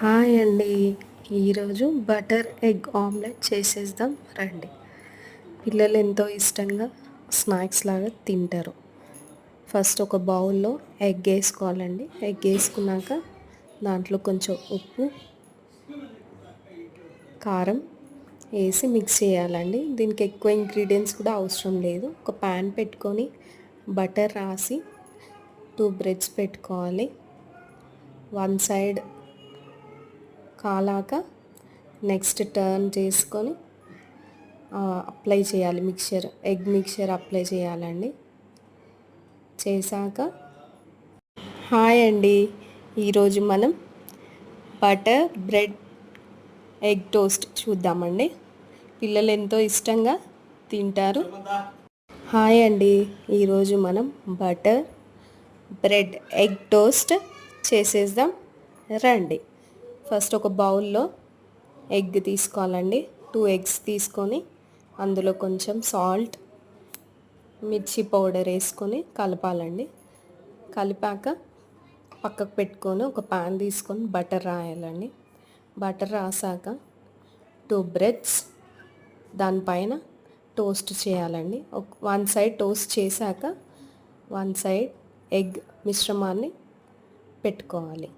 Hi అండి. ఈరోజు butter egg omelette చేసేద్దాం. రండి. పిల్లలు ఎంతో ఇష్టంగా స్నాక్స్ లాగా తింటారు. ఫస్ట్ ఒక బౌల్లో ఎగ్ వేసుకోవాలండి. ఎగ్ వేసుకున్నాక దాంట్లో కొంచెం ఉప్పు కారం వేసి మిక్స్ చేయాలండి. దీనికి ఎక్కువ ఇంగ్రీడియంట్స్ కూడా అవసరం లేదు. ఒక ప్యాన్ పెట్టుకొని బటర్ రాసి టూ బ్రెడ్స్ పెట్టుకోవాలి. వన్ సైడ్ కాలాక నెక్స్ట్ టర్న్ చేసుకొని అప్లై చేయాలి. మిక్చర్ ఎగ్ మిక్చర్ అప్లై చేయాలండి. చేశాక హాయ్ అండి. ఈరోజు మనం బటర్ బ్రెడ్ ఎగ్ టోస్ట్ చూద్దామండి. పిల్లలు ఎంతో ఇష్టంగా తింటారు. హాయ్ అండి. ఈరోజు మనం బటర్ బ్రెడ్ ఎగ్ టోస్ట్ చేసేద్దాం. రండి. ఫస్ట్ ఒక బౌల్లో ఎగ్ తీసుకోవాలండి. టూ ఎగ్స్ తీసుకొని అందులో కొంచెం సాల్ట్ మిర్చి పౌడర్ వేసుకొని కలపాలండి. కలిపాక పక్కకు పెట్టుకొని ఒక పాన్ తీసుకొని బటర్ రాయాలండి. బటర్ రాసాక టూ బ్రెడ్స్ దానిపైన టోస్ట్ చేయాలండి. ఒక వన్ సైడ్ టోస్ట్ చేశాక వన్ సైడ్ ఎగ్ మిశ్రమాన్ని పెట్టుకోవాలి.